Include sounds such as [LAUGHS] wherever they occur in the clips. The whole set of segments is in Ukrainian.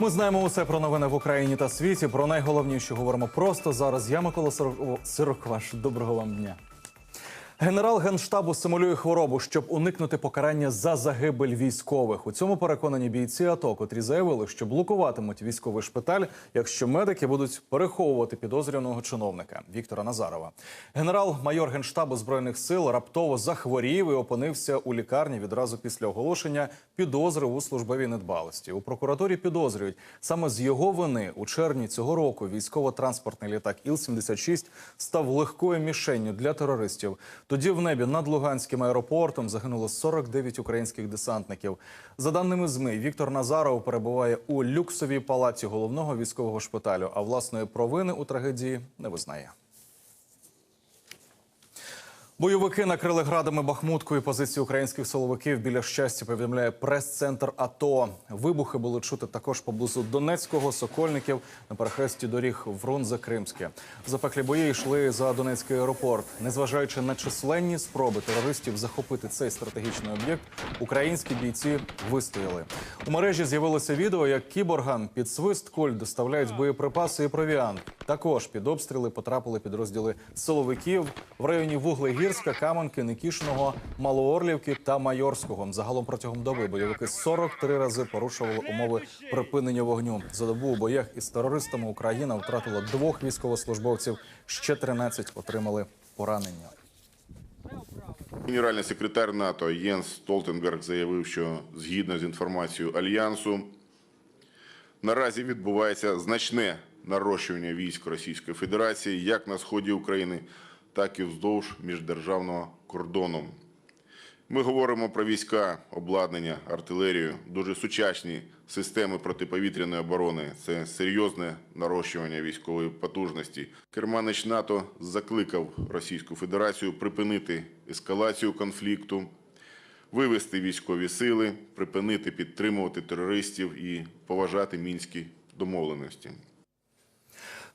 Ми знаємо усе про новини в Україні та світі. Про найголовніше говоримо просто зараз. Я Микола Сирокваш. Доброго вам дня. Генерал генштабу симулює хворобу, щоб уникнути покарання за загибель військових. У цьому переконані бійці АТО, котрі заявили, що блокуватимуть військовий шпиталь, якщо медики будуть переховувати підозрюваного чиновника Віктора Назарова. Генерал-майор генштабу збройних сил раптово захворів і опинився у лікарні відразу після оголошення підозри у службовій недбалості. У прокуратурі підозрюють саме з його вини у червні цього року військово-транспортний літак Іл-76 став легкою мішенню для терористів. Тоді в небі над Луганським аеропортом загинуло 49 українських десантників. За даними ЗМИ, Віктор Назаров перебуває у люксовій палаці головного військового шпиталю, а власної провини у трагедії не визнає. Бойовики накрили градами Бахмутку і позиції українських силовиків біля щастя. Повідомляє прес-центр АТО. Вибухи були чути також поблизу Донецького, Сокольників на перехресті доріг Фрунзе Кримське. Запеклі бої йшли за Донецький аеропорт. Незважаючи на численні спроби терористів захопити цей стратегічний об'єкт, українські бійці вистояли. У мережі з'явилося відео, як кіборгам під свист куль доставляють боєприпаси і провіант. Також під обстріли потрапили підрозділи силовиків в районі Вуглегірська, Каменки, Никішного, Малоорлівки та Майорського. Загалом протягом доби бойовики 43 рази порушували умови припинення вогню. За добу у боях із терористами Україна втратила двох військовослужбовців, ще 13 отримали поранення. Генеральний секретар НАТО Єнс Столтенберг заявив, що згідно з інформацією Альянсу, наразі відбувається значне нарощування військ Російської Федерації як на сході України, так і вздовж міждержавного кордону. Ми говоримо про війська, обладнання, артилерію, дуже сучасні системи протиповітряної оборони. Це серйозне нарощування військової потужності. Керманич НАТО закликав Російську Федерацію припинити ескалацію конфлікту, вивести військові сили, припинити підтримувати терористів і поважати мінські домовленості.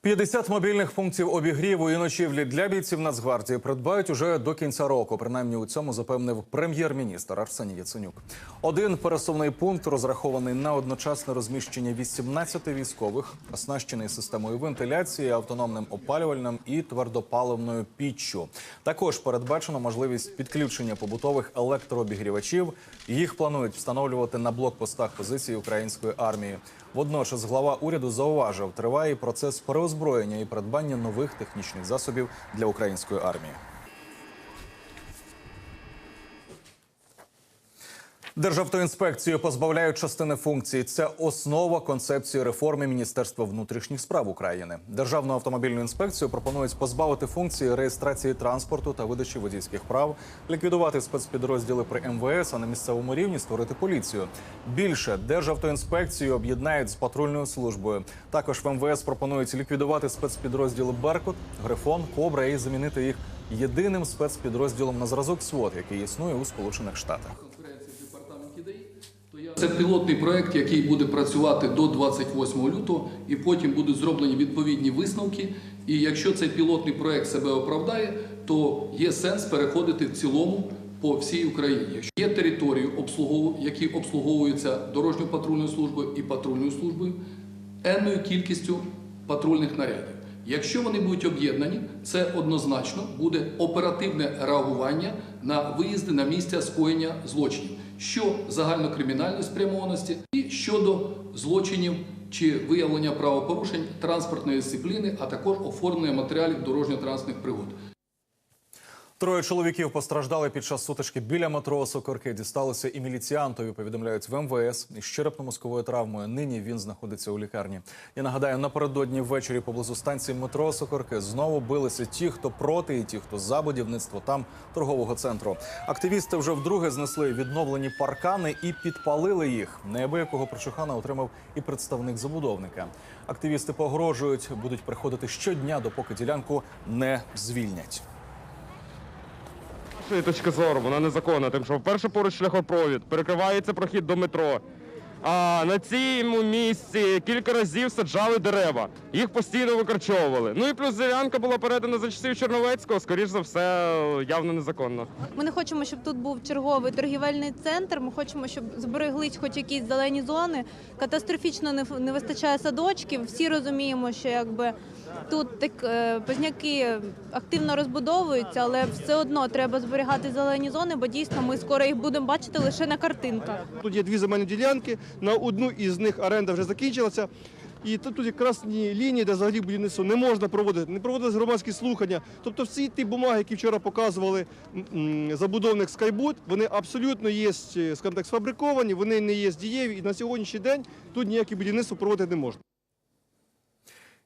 50 мобільних пунктів обігріву і ночівлі для бійців Нацгвардії придбають уже до кінця року. Принаймні у цьому запевнив прем'єр-міністр Арсеній Яценюк. Один пересувний пункт розрахований на одночасне розміщення 18 військових, оснащений системою вентиляції, автономним опалювальним і твердопаливною піччю. Також передбачено можливість підключення побутових електрообігрівачів. Їх планують встановлювати на блокпостах позиції української армії. Водночас глава уряду зауважив, триває процес переозброєння і придбання нових технічних засобів для української армії. Державтоінспекцію позбавляють частини функцій. Це основа концепції реформи Міністерства внутрішніх справ України. Державну автомобільну інспекцію пропонують позбавити функції реєстрації транспорту та видачі водійських прав, ліквідувати спецпідрозділи при МВС, а на місцевому рівні створити поліцію. Більше Державтоінспекцію об'єднають з патрульною службою. Також в МВС пропонують ліквідувати спецпідрозділи Беркут, Грифон, Кобра і замінити їх єдиним спецпідрозділом на зразок СВОТ, який існує у Сполучених Штатах. конференції в департаменті ДАІ, то я... Це пілотний проект, який буде працювати до 28 лютого, і потім будуть зроблені відповідні висновки. І якщо цей пілотний проект себе оправдає, то є сенс переходити в цілому по всій Україні. Якщо є території, які обслуговуються дорожньою патрульною службою і патрульною службою, енною кількістю патрульних нарядів. Якщо вони будуть об'єднані, це однозначно буде оперативне реагування на виїзди на місця скоєння злочинів, що загальнокримінальної спрямованості і щодо злочинів чи виявлення правопорушень транспортної дисципліни, а також оформлення матеріалів дорожньо-транспортних пригод. Троє чоловіків постраждали під час сутички біля метро Сокорки. Дісталося і міліціантові. Повідомляють в МВС із черепно-мозковою травмою. Нині він знаходиться у лікарні. Я нагадаю, напередодні ввечері поблизу станції метро Сокорки знову билися ті, хто проти, і ті, хто за будівництво там торгового центру. Активісти вже вдруге знесли відновлені паркани і підпалили їх. Неабиякого прочухана отримав і представник забудовника. Активісти погрожують, будуть приходити щодня, допоки ділянку не звільнять. Нашої точки зору вона незаконна, тим що вперше поруч шляхопровід, перекривається прохід до метро. А на цьому місці кілька разів саджали дерева. Їх постійно викорчовували. Ну і плюс ділянка була передана за часів Чорновецького, скоріш за все, явно незаконно. Ми не хочемо, щоб тут був черговий торгівельний центр. Ми хочемо, щоб збереглись хоч якісь зелені зони. Катастрофічно не вистачає садочків. Всі розуміємо, що якби тут так е, позняки активно розбудовуються, але все одно треба зберігати зелені зони, бо дійсно ми скоро їх будемо бачити лише на картинках. Тут є дві земельні ділянки. На одну із них оренда вже закінчилася. І тут, красні лінії, де взагалі будівництво не можна проводити, не проводились громадські слухання. Тобто всі ті бумаги, які вчора показували забудовник Скайбут, вони абсолютно є, е, скажімо так, сфабриковані, вони не є дієві, і на сьогоднішній день тут ніяке будівництво проводити не можна.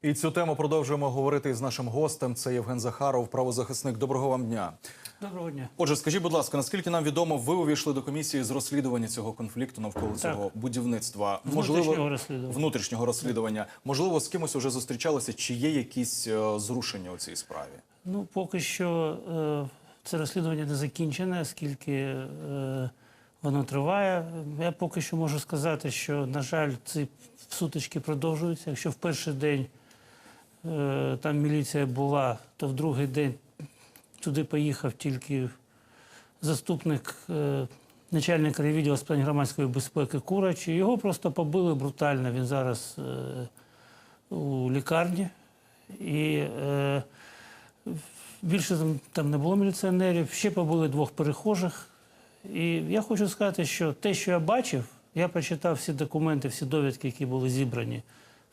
І цю тему продовжуємо говорити із нашим гостем. Це Євген Захаров, правозахисник. Доброго вам дня. Доброго дня. Отже, скажіть, будь ласка, наскільки нам відомо, ви увійшли до комісії з розслідування цього конфлікту навколо цього будівництва? Внутрішнього розслідування. внутрішнього розслідування. Можливо, з кимось уже зустрічалися, чи є якісь е, зрушення у цій справі? Ну, поки що е, це розслідування не закінчене, оскільки е, воно триває. Я поки що можу сказати, що, на жаль, ці сутички продовжуються. Якщо в перший день там міліція була, то в другий день туди поїхав тільки заступник е, начальника відділу з питань громадської безпеки Курач. Його просто побили брутально. Він зараз е, у лікарні. І е, більше там не було міліціонерів, ще побили двох перехожих. І я хочу сказати, що те, що я бачив, я прочитав всі документи, всі довідки, які були зібрані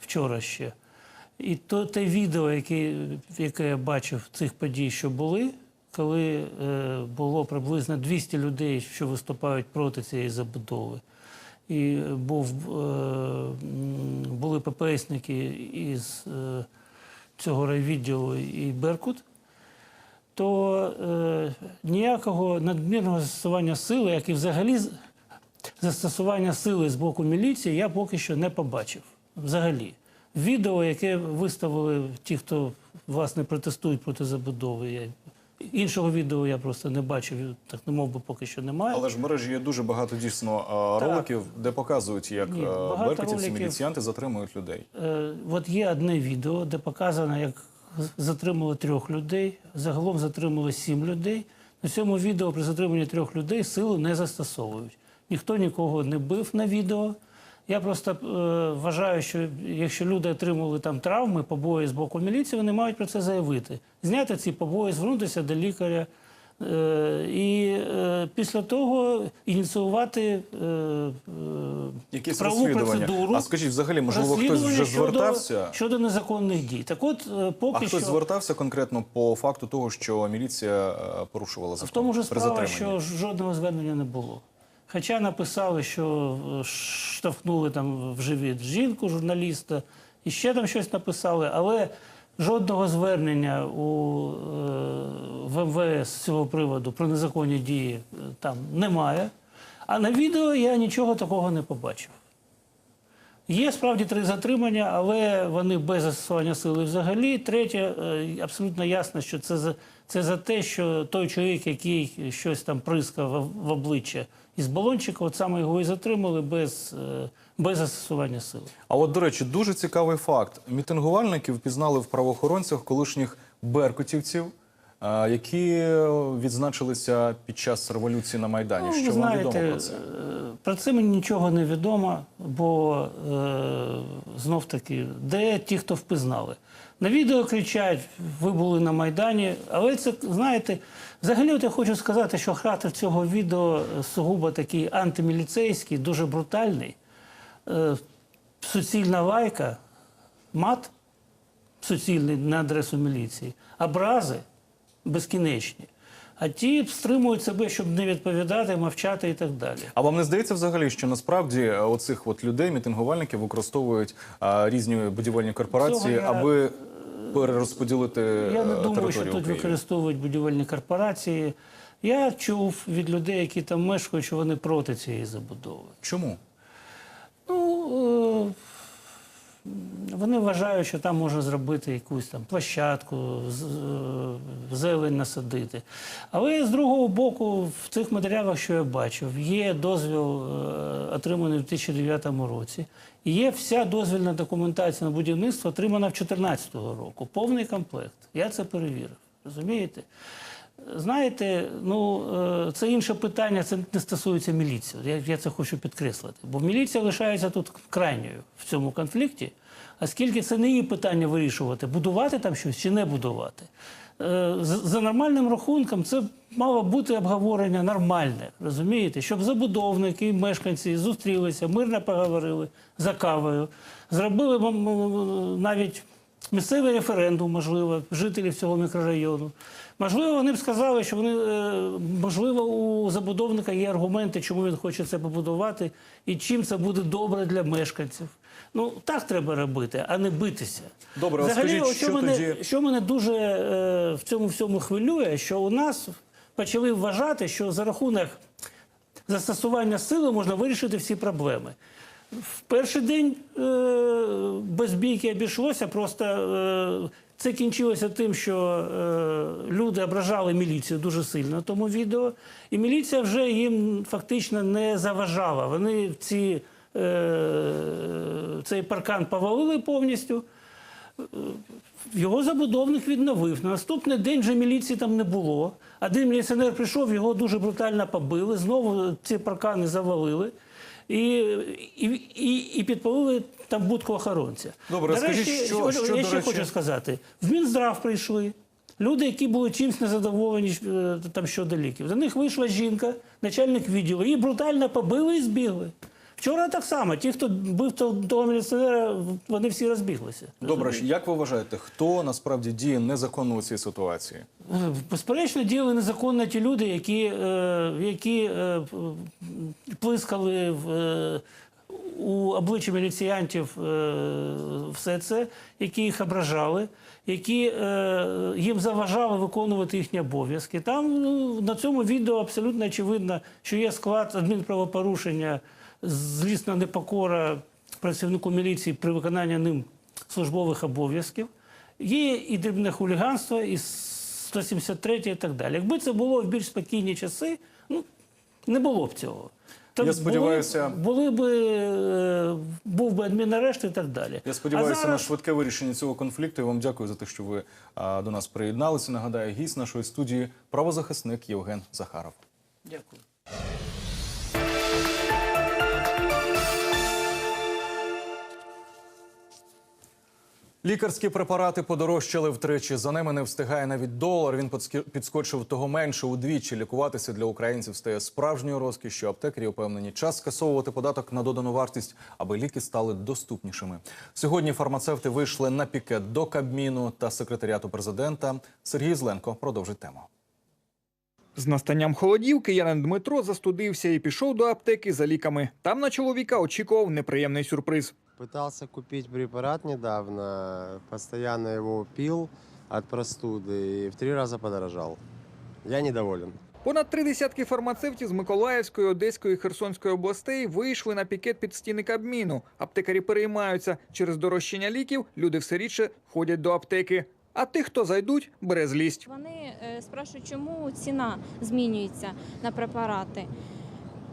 вчора ще. І то те відео, яке, яке я бачив цих подій, що були, коли е, було приблизно 200 людей, що виступають проти цієї забудови. І був, е, були ППСники із е, цього райвідділу і Беркут, то е, ніякого надмірного застосування сили, як і взагалі застосування сили з боку міліції, я поки що не побачив. Взагалі. Відео, яке виставили ті, хто власне протестують проти забудови. Я... Іншого відео я просто не бачив, так не мов би поки що немає. Але ж в мережі є дуже багато дійсно Так. роликів, де показують, як Ні, е, роликів. міліціянти затримують людей. Е, от є одне відео, де показано, як затримали трьох людей. Загалом затримали сім людей. На цьому відео при затриманні трьох людей силу не застосовують. Ніхто нікого не бив на відео. Я просто е, вважаю, що якщо люди отримали там травми, побої з боку міліції, вони мають про це заявити. Зняти ці побої, звернутися до лікаря. Е, і е, після того ініціювати е, е, Якісь правову розслідування. процедуру. А скажіть, взагалі, можливо, хтось вже щодо- звертався? щодо незаконних дій. Так от, е, А поки хтось що звертався конкретно по факту того, що міліція е, порушувала закон в тому ж справа, що жодного звернення не було. Хоча написали, що е, штовхнули там в живіт жінку, журналіста, і ще там щось написали, але жодного звернення у, е, в МВС з цього приводу про незаконні дії е, там немає. А на відео я нічого такого не побачив. Є справді три затримання, але вони без застосування сили взагалі. Третє, е, абсолютно ясно, що це за, це за те, що той чоловік, який щось там прискав в, обличчя із балончика, от саме його і затримали без, е, без застосування сили. А от, до речі, дуже цікавий факт. Мітингувальників пізнали в правоохоронцях колишніх беркутівців, які відзначилися під час революції на Майдані. Ну, що вам знаєте, відомо про це? е, Про це мені нічого не відомо, бо е, знов таки, де ті, хто впізнали. На відео кричать, ви були на Майдані, але це, знаєте, взагалі от я хочу сказати, що характер цього відео сугубо такий антиміліцейський, дуже брутальний. Е, суцільна лайка, мат суцільний на адресу міліції, образи безкінечні. А ті стримують себе, щоб не відповідати, мовчати і так далі. А вам не здається взагалі, що насправді е, оцих от людей, мітингувальників, використовують а, різні будівельні корпорації, я- аби перерозподілити Я не е, думаю, що тут використовують будівельні корпорації. Я чув від людей, які там мешкають, що вони проти цієї забудови. Чому? Ну, е, вони вважають, що там можна зробити якусь там площадку, е, зелень насадити. Але з другого боку, в цих матеріалах, що я бачив, є дозвіл, е, отриманий у 2009 році, і є вся дозвільна документація на будівництво отримана в 2014 року. Повний комплект. Я це перевірив. Розумієте? Знаєте, ну е, це інше питання, це не стосується міліції. Я, я це хочу підкреслити. Бо міліція лишається тут крайньою в цьому конфлікті. Оскільки це не її питання вирішувати, будувати там щось чи не будувати. Е, За, нормальним рахунком, це мало бути обговорення нормальне, розумієте? Щоб забудовники мешканці зустрілися, мирно поговорили за кавою, зробили навіть місцевий референдум, можливо, жителів цього мікрорайону. Можливо, вони б сказали, що вони, е, можливо, у забудовника є аргументи, чому він хоче це побудувати, і чим це буде добре для мешканців. Ну, так треба робити, а не битися. Добре, Взагалі, скажіть, що, що мене, тоді- що мене дуже е, в цьому всьому хвилює, що у нас почали вважати, що за рахунок застосування сили можна вирішити всі проблеми. В перший день е, без бійки обійшлося, просто е, це кінчилося тим, що е, люди ображали міліцію дуже сильно на тому відео, і міліція вже їм фактично не заважала. Вони ці, е, цей паркан повалили повністю. Його забудовник відновив. На наступний день вже міліції там не було. Один міліціонер прийшов, його дуже брутально побили. Знову ці паркани завалили і, і, і, і підпалили там будку охоронця. Добре, До скажіть, що- що, я до ще речі- хочу сказати: в Мінздрав прийшли. Люди, які були чимось незадоволені е, там щодо ліків. До них вийшла жінка, начальник відділу, її брутально побили і збігли. Вчора так само. Ті, хто бив того міліціонера, вони всі розбіглися. Добре, як ви вважаєте, хто насправді діє незаконно у цій ситуації? Безперечно, діяли незаконно ті люди, які, е, які е, плискали в, е, у обличчя міліціянтів все це, які їх ображали, які їм заважали виконувати їхні обов'язки. Там ну, на цьому відео абсолютно очевидно, що є склад адмінправопорушення, злісна непокора працівнику міліції при виконанні ним службових обов'язків. Є і дрібне хуліганство, і 173 і так далі. Якби це було в більш спокійні часи, ну не було б цього. Там Я сподіваюся- були, були би, е, був би адмінарешт і так далі. Я сподіваюся зараз... на швидке вирішення цього конфлікту. І вам дякую за те, що ви а, до нас приєдналися. Нагадаю, гість нашої студії правозахисник Євген Захаров. Дякую. Лікарські препарати подорожчали втричі. За ними не встигає навіть долар. Він підскочив того менше удвічі. Лікуватися для українців стає справжньою розкішшю. Аптекарі упевнені час скасовувати податок на додану вартість, аби ліки стали доступнішими. Сьогодні фармацевти вийшли на пікет до Кабміну та секретаріату президента. Сергій Зленко продовжить тему. З настанням холодів киянин Дмитро застудився і пішов до аптеки за ліками. Там на чоловіка очікував неприємний сюрприз. Пытался купить препарат недавно, постоянно его пил от простуды и в три раза подорожал. Я недоволен. Понад три десятки фармацевтів з Миколаївської, Одеської Херсонської областей вийшли на пікет під стіни Кабміну. Аптекарі переймаються. Через дорожчання ліків люди все рідше ходять до аптеки. А тих, хто зайдуть, бере злість. Вони е, спрашують, чому ціна змінюється на препарати.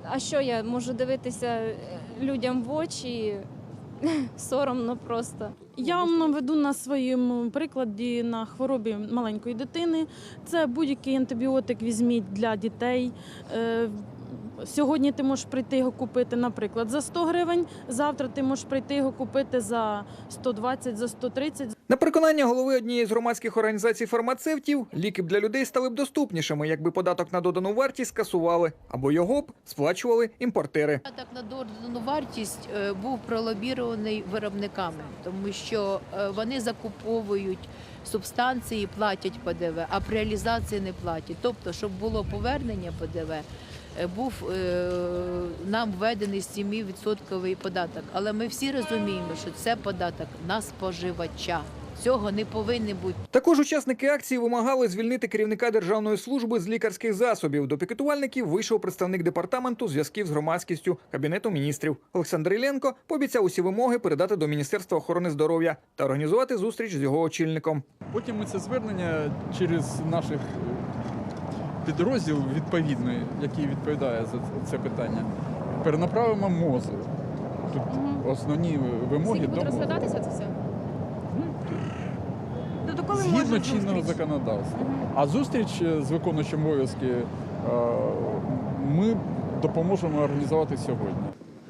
А що я можу дивитися е, людям в очі? [LAUGHS] Соромно просто. Я вам наведу на своєму прикладі на хворобі маленької дитини. Це будь-який антибіотик візьміть для дітей. Сьогодні ти можеш прийти його купити, наприклад, за 100 гривень. Завтра ти можеш прийти його купити за 120, за 130. На переконання голови однієї з громадських організацій фармацевтів, ліки б для людей стали б доступнішими, якби податок на додану вартість скасували, або його б сплачували імпортери. Так на додану вартість е, був пролобірований виробниками, тому що е, вони закуповують субстанції, платять ПДВ, а при реалізації не платять. Тобто, щоб було повернення ПДВ, був е, нам введений 7% податок. Але ми всі розуміємо, що це податок на споживача Цього не повинні бути. Також учасники акції вимагали звільнити керівника державної служби з лікарських засобів. До пікетувальників вийшов представник департаменту зв'язків з громадськістю кабінету міністрів. Олександр Ілленко пообіцяв усі вимоги передати до Міністерства охорони здоров'я та організувати зустріч з його очільником. Потім ми це звернення через наших підрозділ відповідний, який відповідає за це питання, перенаправимо МОЗу. Тут основні вимоги до МОЗу. це все? Тобто, Згідно чинного зустріч? законодавства. А зустріч е, з виконуючим обов'язки е, ми допоможемо організувати сьогодні.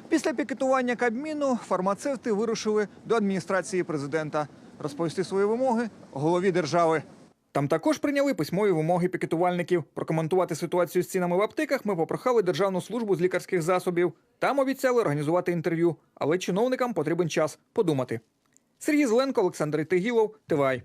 Після пікетування Кабміну фармацевти вирушили до адміністрації президента розповісти свої вимоги голові держави. Там також прийняли письмові вимоги пікетувальників. Прокоментувати ситуацію з цінами в аптеках ми попрохали Державну службу з лікарських засобів. Там обіцяли організувати інтерв'ю, але чиновникам потрібен час подумати. Сергій Зеленко, Олександр Тигілов, ТВАЙ.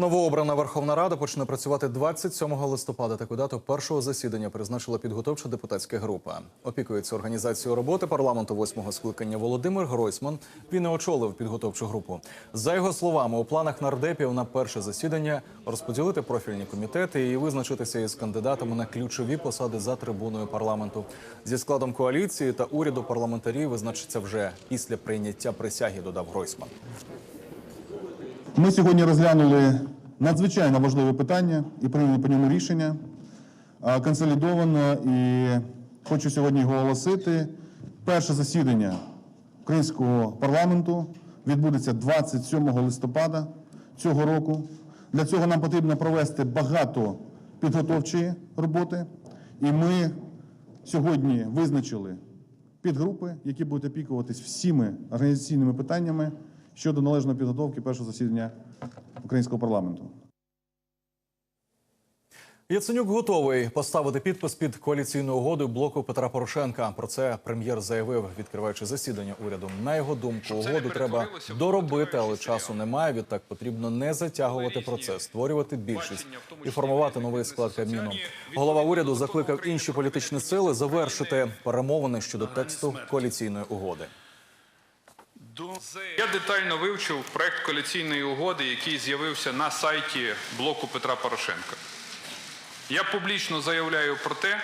Новообрана Верховна Рада почне працювати 27 листопада. Таку дату першого засідання призначила підготовча депутатська група. Опікується організацією роботи парламенту восьмого скликання Володимир Гройсман. Він і очолив підготовчу групу. За його словами, у планах нардепів на перше засідання розподілити профільні комітети і визначитися із кандидатами на ключові посади за трибуною парламенту. Зі складом коаліції та уряду парламентарі визначаться вже після прийняття присяги. Додав Гройсман. Ми сьогодні розглянули надзвичайно важливе питання і прийняли по ньому рішення консолідовано. І хочу сьогодні його оголосити. Перше засідання українського парламенту відбудеться 27 листопада цього року. Для цього нам потрібно провести багато підготовчої роботи. І ми сьогодні визначили підгрупи, які будуть опікуватись всіми організаційними питаннями щодо належної підготовки першого засідання українського парламенту. Яценюк готовий поставити підпис під коаліційною угодою блоку Петра Порошенка. Про це прем'єр заявив, відкриваючи засідання уряду. На його думку, угоду треба доробити, але часу немає. Відтак потрібно не затягувати процес, створювати більшість і формувати новий склад Кабміну. Голова уряду закликав інші політичні сили завершити перемовини щодо тексту коаліційної угоди. Я детально вивчив проект коаліційної угоди, який з'явився на сайті блоку Петра Порошенка. Я публічно заявляю про те,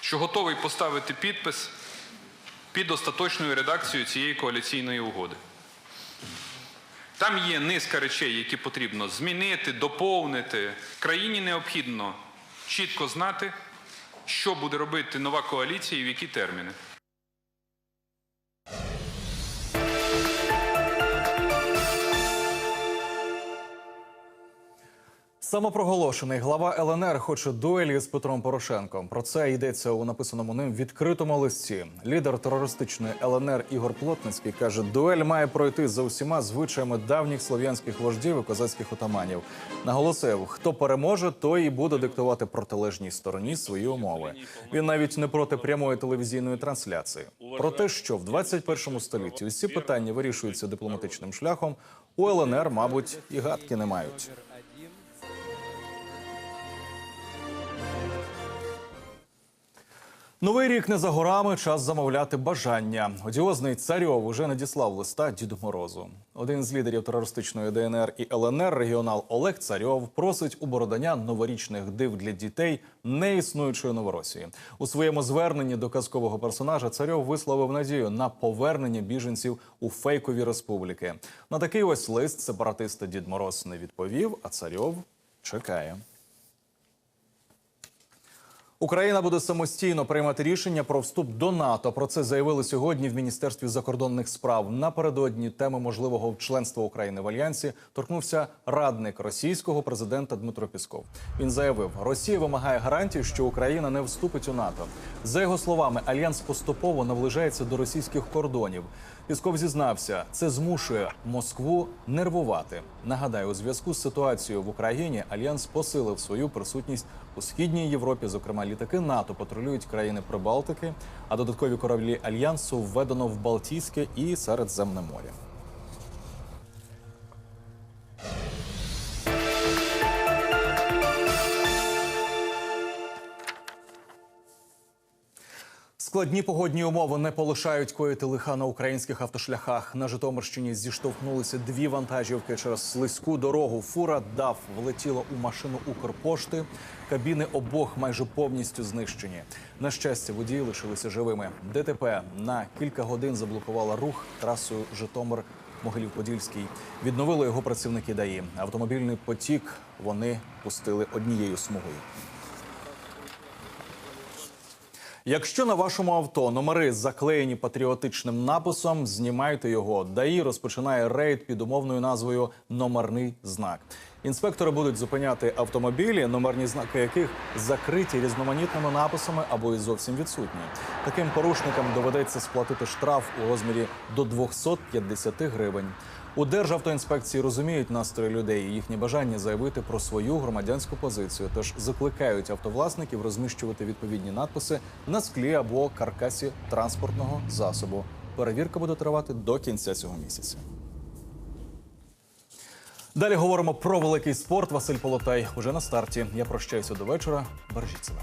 що готовий поставити підпис під остаточною редакцією цієї коаліційної угоди. Там є низка речей, які потрібно змінити, доповнити. Країні необхідно чітко знати, що буде робити нова коаліція і в які терміни. Самопроголошений глава ЛНР хоче дуелі з Петром Порошенком. Про це йдеться у написаному ним відкритому листі. Лідер терористичної ЛНР Ігор Плотницький каже, дуель має пройти за усіма звичаями давніх слов'янських вождів і козацьких отаманів. Наголосив, хто переможе, той і буде диктувати протилежній стороні свої умови. Він навіть не проти прямої телевізійної трансляції. Про те, що в 21 столітті усі питання вирішуються дипломатичним шляхом, у ЛНР, мабуть, і гадки не мають. Новий рік не за горами, час замовляти бажання. Одіозний царьов уже надіслав листа Діду Морозу. Один з лідерів терористичної ДНР і ЛНР, регіонал Олег Царьов, просить у Бородання новорічних див для дітей неіснуючої Новоросії. У своєму зверненні до казкового персонажа Царьов висловив надію на повернення біженців у фейкові республіки. На такий ось лист сепаратиста Дід Мороз не відповів, а Царьов чекає. Україна буде самостійно приймати рішення про вступ до НАТО. Про це заявили сьогодні в міністерстві закордонних справ. Напередодні теми можливого членства України в альянсі торкнувся радник російського президента Дмитро Пісков. Він заявив, Росія вимагає гарантій, що Україна не вступить у НАТО. За його словами, альянс поступово наближається до російських кордонів. Пісков зізнався, це змушує Москву нервувати. Нагадаю, у зв'язку з ситуацією в Україні альянс посилив свою присутність у східній Європі. Зокрема, літаки НАТО патрулюють країни Прибалтики, а додаткові кораблі альянсу введено в Балтійське і Середземне море. Складні погодні умови не полишають коїти лиха на українських автошляхах. На Житомирщині зіштовхнулися дві вантажівки через слизьку дорогу. Фура ДАФ влетіла у машину Укрпошти. Кабіни обох майже повністю знищені. На щастя, водії лишилися живими. ДТП на кілька годин заблокувала рух трасою Житомир. Могилів-Подільський відновили його працівники ДАІ. Автомобільний потік вони пустили однією смугою. Якщо на вашому авто номери заклеєні патріотичним написом, знімайте його. ДАІ розпочинає рейд під умовною назвою Номерний знак. Інспектори будуть зупиняти автомобілі, номерні знаки яких закриті різноманітними написами або і зовсім відсутні. Таким порушникам доведеться сплатити штраф у розмірі до 250 гривень. У Державтоінспекції розуміють настрої людей і їхнє бажання заявити про свою громадянську позицію. Тож закликають автовласників розміщувати відповідні надписи на склі або каркасі транспортного засобу. Перевірка буде тривати до кінця цього місяця. Далі говоримо про великий спорт. Василь Полотай уже на старті. Я прощаюся до вечора. Бережіть себе.